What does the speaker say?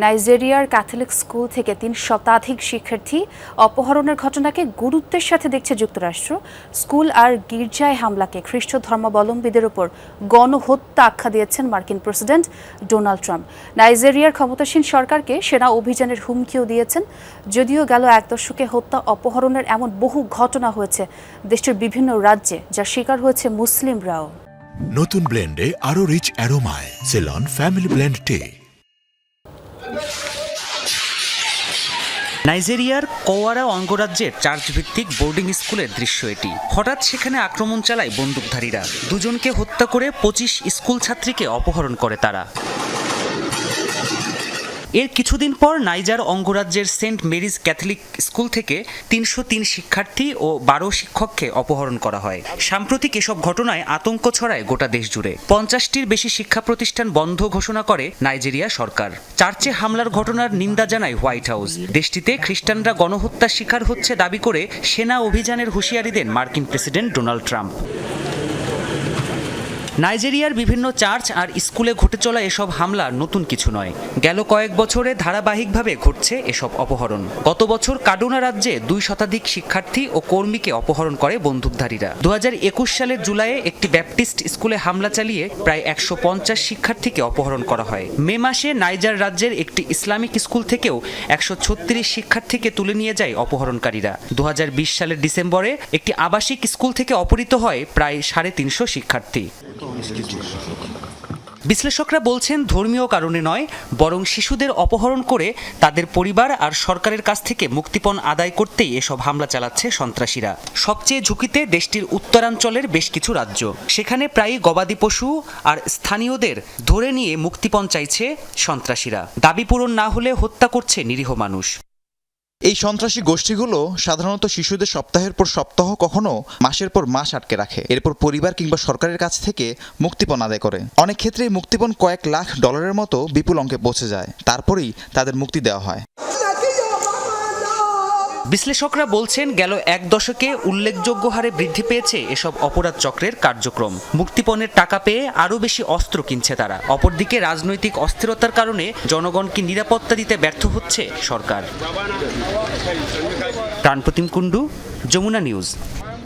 নাইজেরিয়ার Catholic school থেকে তিন শতাধিক শিক্ষার্থী অপহরণের ঘটনাকে গুরুত্বের সাথে দেখছে যুক্তরাষ্ট্র। স্কুল আর গির্জায় হামলাকে খ্রিস্ট ধর্মাবলম্বীদের উপর গণহত্যা আখ্যা দিয়েছেন মার্কিন প্রেসিডেন্ট ডোনাল্ড ট্রাম্প। নাইজেরিয়ার ক্ষমতাসীন সরকারকে সেনা অভিযানের হুমকিও দিয়েছেন। যদিও গেল এক দশকে হত্যা অপহরণের এমন বহু ঘটনা হয়েছে দেশটির বিভিন্ন রাজ্যে যার শিকার হয়েছে মুসলিমরাও। নতুন ব্লেন্ডে আরও rich অ্যারোমায়। Ceylon family blend tea. নাইজেরিয়ার কোয়ারা অঙ্গরাজ্যের চার্চ ভিত্তিক বোর্ডিং স্কুলের দৃশ্য এটি। হঠাৎ সেখানে আক্রমণ চালায় বন্দুকধারীরা। দুজনকে হত্যা করে পঁচিশ স্কুল ছাত্রীকে অপহরণ করে তারা। এর কিছুদিন পর নাইজার অঙ্গরাজ্যের সেন্ট মেরিজ ক্যাথলিক স্কুল থেকে তিনশো তিন শিক্ষার্থী ও বারো শিক্ষককে অপহরণ করা হয়। সাম্প্রতিক এসব ঘটনায় আতঙ্ক ছড়ায় গোটা দেশ জুড়ে। পঞ্চাশটির বেশি শিক্ষা প্রতিষ্ঠান বন্ধ ঘোষণা করে নাইজেরিয়া সরকার। চার্চে হামলার ঘটনার নিন্দা জানায় হোয়াইট হাউস। দেশটিতে খ্রিস্টানরা গণহত্যার শিকার হচ্ছে দাবি করে সেনা অভিযানের হুঁশিয়ারি দেন মার্কিন প্রেসিডেন্ট ডোনাল্ড ট্রাম্প। নাইজেরিয়ার বিভিন্ন চার্চ আর স্কুলে ঘটে চলা এসব হামলা নতুন কিছু নয়। গেল কয়েক বছরে ধারাবাহিকভাবে ঘটছে এসব অপহরণ। গত বছর কাডুনা রাজ্যে দুই শতাধিক শিক্ষার্থী ও কর্মীকে অপহরণ করে বন্দুকধারীরা। দু হাজার একুশ সালের জুলাইয়ে একটি ব্যাপটিস্ট স্কুলে হামলা চালিয়ে প্রায় একশো পঞ্চাশ শিক্ষার্থীকে অপহরণ করা হয়। মে মাসে নাইজার রাজ্যের একটি ইসলামিক স্কুল থেকেও একশো ছত্রিশ শিক্ষার্থীকে তুলে নিয়ে যায় অপহরণকারীরা। দু হাজার বিশ সালের ডিসেম্বরে একটি আবাসিক স্কুল থেকে অপহৃত হয় প্রায় সাড়ে তিনশো শিক্ষার্থী। বিশ্লেষকরা বলছেন ধর্মীয় কারণে নয়, বরং শিশুদের অপহরণ করে তাদের পরিবার আর সরকারের কাছ থেকে মুক্তিপণ আদায় করতেই এসব হামলা চালাচ্ছে সন্ত্রাসীরা। সবচেয়ে ঝুঁকিতে দেশটির উত্তরাঞ্চলের বেশ কিছু রাজ্য। সেখানে প্রায়ই গবাদি পশু আর স্থানীয়দের ধরে নিয়ে মুক্তিপণ চাইছে সন্ত্রাসীরা। দাবি পূরণ না হলে হত্যা করছে নিরীহ মানুষ। এই সন্ত্রাসী গোষ্ঠীগুলো সাধারণত শিশুদের সপ্তাহের পর সপ্তাহ কখনো মাসের পর মাস আটকে রাখে। এরপর পরিবার কিংবা সরকারের কাছ থেকে মুক্তিপণ আদায় করে। অনেক ক্ষেত্রে মুক্তিপণ কয়েক লাখ ডলারের মতো বিপুল অঙ্কে পৌঁছে যায়। তারপরেই তাদের মুক্তি দেওয়া হয়। বিশ্লেষকরা বলছেন, গেল এক দশকে উল্লেখযোগ্য হারে বৃদ্ধি পেয়েছে এসব অপরাধ চক্রের কার্যক্রম। মুক্তিপণের টাকা পেয়ে আরও বেশি অস্ত্র কিনছে তারা। অপরদিকে রাজনৈতিক অস্থিরতার কারণে জনগণকে নিরাপত্তা দিতে ব্যর্থ হচ্ছে সরকার? প্রাণপ্রতিম কুণ্ডু, যমুনা নিউজ।